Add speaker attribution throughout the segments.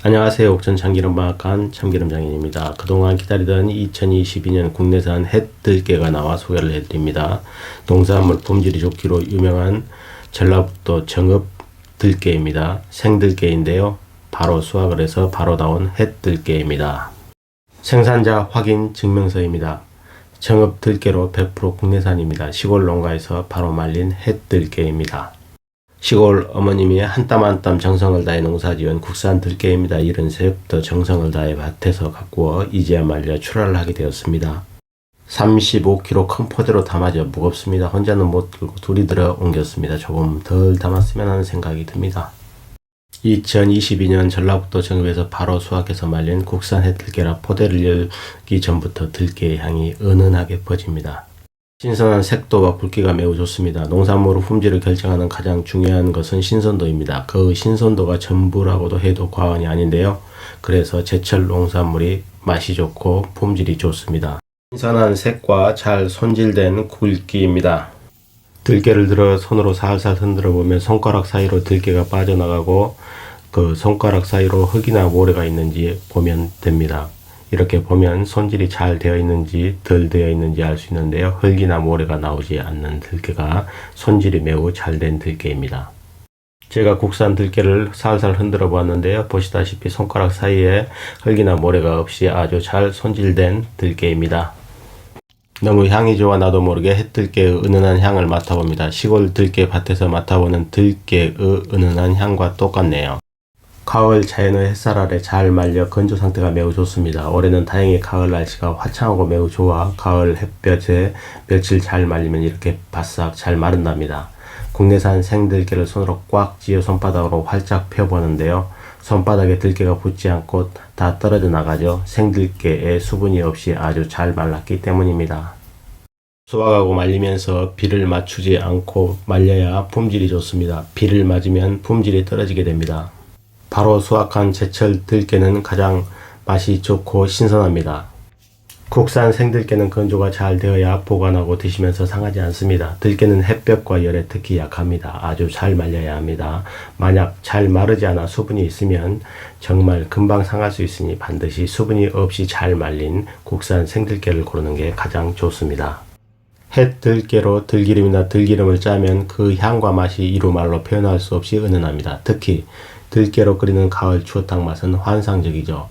Speaker 1: 안녕하세요. 옥천 참기름방앗간 참기름 장인입니다. 그동안 기다리던 2022년 국내산 햇들깨가 나와 소개를 해드립니다. 농산물 품질이 좋기로 유명한 전라북도 정읍 들깨입니다. 생들깨인데요. 바로 수확을 해서 바로 나온 햇들깨입니다. 생산자 확인 증명서입니다. 정읍 들깨로 100% 국내산입니다. 시골 농가에서 바로 말린 햇들깨입니다. 시골 어머님이 한땀 한 땀 정성을 다해 농사지은 국산 들깨입니다. 73부터 정성을 다해 밭에서 가꾸어 이제야 말려 출하를 하게 되었습니다. 35kg 큰 포대로 담아져 무겁습니다. 혼자는 못 들고 둘이 들어 옮겼습니다. 조금 덜 담았으면 하는 생각이 듭니다. 2022년 전라북도 정읍에서 바로 수확해서 말린 국산 해들깨라 포대를 열기 전부터 들깨의 향이 은은하게 퍼집니다. 신선한 색도와 굵기가 매우 좋습니다. 농산물 품질을 결정하는 가장 중요한 것은 신선도입니다. 그 신선도가 전부라고도 해도 과언이 아닌데요. 그래서 제철 농산물이 맛이 좋고 품질이 좋습니다. 신선한 색과 잘 손질된 굵기입니다. 들깨를 들어 손으로 살살 흔들어 보면 손가락 사이로 들깨가 빠져나가고 그 손가락 사이로 흙이나 모래가 있는지 보면 됩니다. 이렇게 보면 손질이 잘 되어 있는지 덜 되어 있는지 알 수 있는데요. 흙이나 모래가 나오지 않는 들깨가 손질이 매우 잘 된 들깨입니다. 제가 국산 들깨를 살살 흔들어 보았는데요. 보시다시피 손가락 사이에 흙이나 모래가 없이 아주 잘 손질된 들깨입니다. 너무 향이 좋아 나도 모르게 햇들깨의 은은한 향을 맡아봅니다. 시골 들깨 밭에서 맡아보는 들깨의 은은한 향과 똑같네요. 가을 자연의 햇살 아래 잘 말려 건조 상태가 매우 좋습니다. 올해는 다행히 가을 날씨가 화창하고 매우 좋아 가을 햇볕에 며칠 잘 말리면 이렇게 바싹 잘 마른답니다. 국내산 생들깨를 손으로 꽉 쥐어 손바닥으로 활짝 펴보는데요. 손바닥에 들깨가 붙지 않고 다 떨어져 나가죠. 생들깨에 수분이 없이 아주 잘 말랐기 때문입니다. 수확하고 말리면서 비를 맞추지 않고 말려야 품질이 좋습니다. 비를 맞으면 품질이 떨어지게 됩니다. 바로 수확한 제철 들깨는 가장 맛이 좋고 신선합니다. 국산 생들깨는 건조가 잘 되어야 보관하고 드시면서 상하지 않습니다. 들깨는 햇볕과 열에 특히 약합니다. 아주 잘 말려야 합니다. 만약 잘 마르지 않아 수분이 있으면 정말 금방 상할 수 있으니 반드시 수분이 없이 잘 말린 국산 생들깨를 고르는 게 가장 좋습니다. 햇들깨로 들기름이나 들기름을 짜면 그 향과 맛이 이루 말로 표현할 수 없이 은은합니다. 특히 들깨로 끓이는 가을 추어탕 맛은 환상적이죠.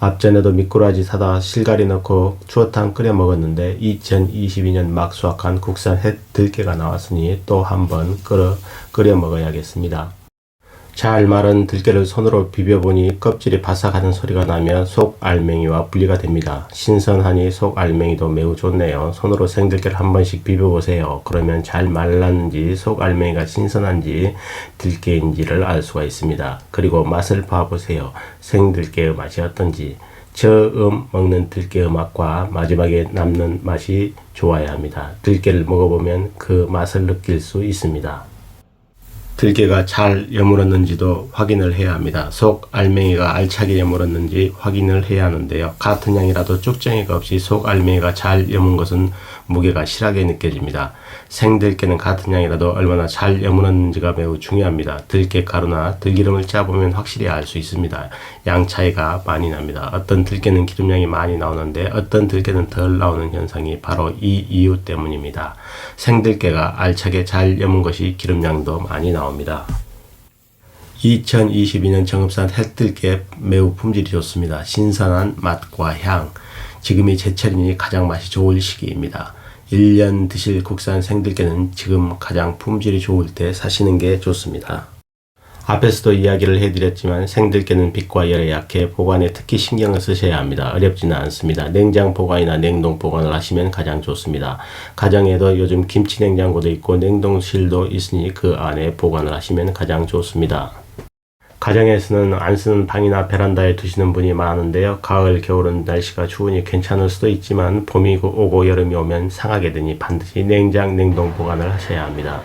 Speaker 1: 앞전에도 미꾸라지 사다 실가리 넣고 추어탕 끓여 먹었는데 2022년 막 수확한 국산 햇 들깨가 나왔으니 또 한번 끓여, 끓여 먹어야겠습니다. 잘 마른 들깨를 손으로 비벼보니 껍질이 바삭하는 소리가 나며 속 알맹이와 분리가 됩니다. 신선하니 속 알맹이도 매우 좋네요. 손으로 생들깨를 한 번씩 비벼보세요. 그러면 잘 말랐는지 속 알맹이가 신선한지 들깨인지를 알 수가 있습니다. 그리고 맛을 봐보세요. 생들깨의 맛이 어떤지. 처음 먹는 들깨의 맛과 마지막에 남는 맛이 좋아야 합니다. 들깨를 먹어보면 그 맛을 느낄 수 있습니다. 들깨가 잘 여물었는지도 확인을 해야 합니다. 속 알맹이가 알차게 여물었는지 확인을 해야 하는데요. 같은 양이라도 쭉정이가 없이 속 알맹이가 잘 여문 것은 무게가 실하게 느껴집니다. 생들깨는 같은 양이라도 얼마나 잘 여물었는지가 매우 중요합니다. 들깨 가루나 들기름을 짜보면 확실히 알 수 있습니다. 양 차이가 많이 납니다. 어떤 들깨는 기름량이 많이 나오는데 어떤 들깨는 덜 나오는 현상이 바로 이 이유 때문입니다. 생들깨가 알차게 잘 여문 것이 기름량도 많이 나옵니다. 2022년 정읍산 햇들깨 매우 품질이 좋습니다. 신선한 맛과 향. 지금이 제철이니 가장 맛이 좋을 시기입니다. 1년 드실 국산 생들깨는 지금 가장 품질이 좋을 때 사시는 게 좋습니다. 앞에서도 이야기를 해드렸지만 생들깨는 빛과 열에 약해 보관에 특히 신경을 쓰셔야 합니다. 어렵지는 않습니다. 냉장 보관이나 냉동 보관을 하시면 가장 좋습니다. 가정에도 요즘 김치 냉장고도 있고 냉동실도 있으니 그 안에 보관을 하시면 가장 좋습니다. 가정에서는 안 쓰는 방이나 베란다에 두시는 분이 많은데요. 가을, 겨울은 날씨가 추우니 괜찮을 수도 있지만 봄이 오고 여름이 오면 상하게 되니 반드시 냉장, 냉동 보관을 하셔야 합니다.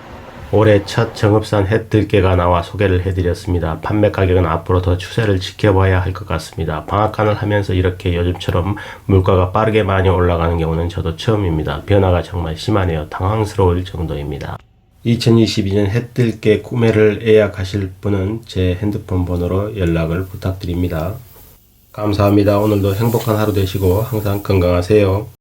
Speaker 1: 올해 첫 정읍산 햇들깨가 나와 소개를 해드렸습니다. 판매 가격은 앞으로 더 추세를 지켜봐야 할 것 같습니다. 방앗간을 하면서 이렇게 요즘처럼 물가가 빠르게 많이 올라가는 경우는 저도 처음입니다. 변화가 정말 심하네요. 당황스러울 정도입니다. 2022년 해뜰게 구매를 예약하실 분은 제 핸드폰 번호로 연락을 부탁드립니다. 감사합니다. 오늘도 행복한 하루 되시고 항상 건강하세요.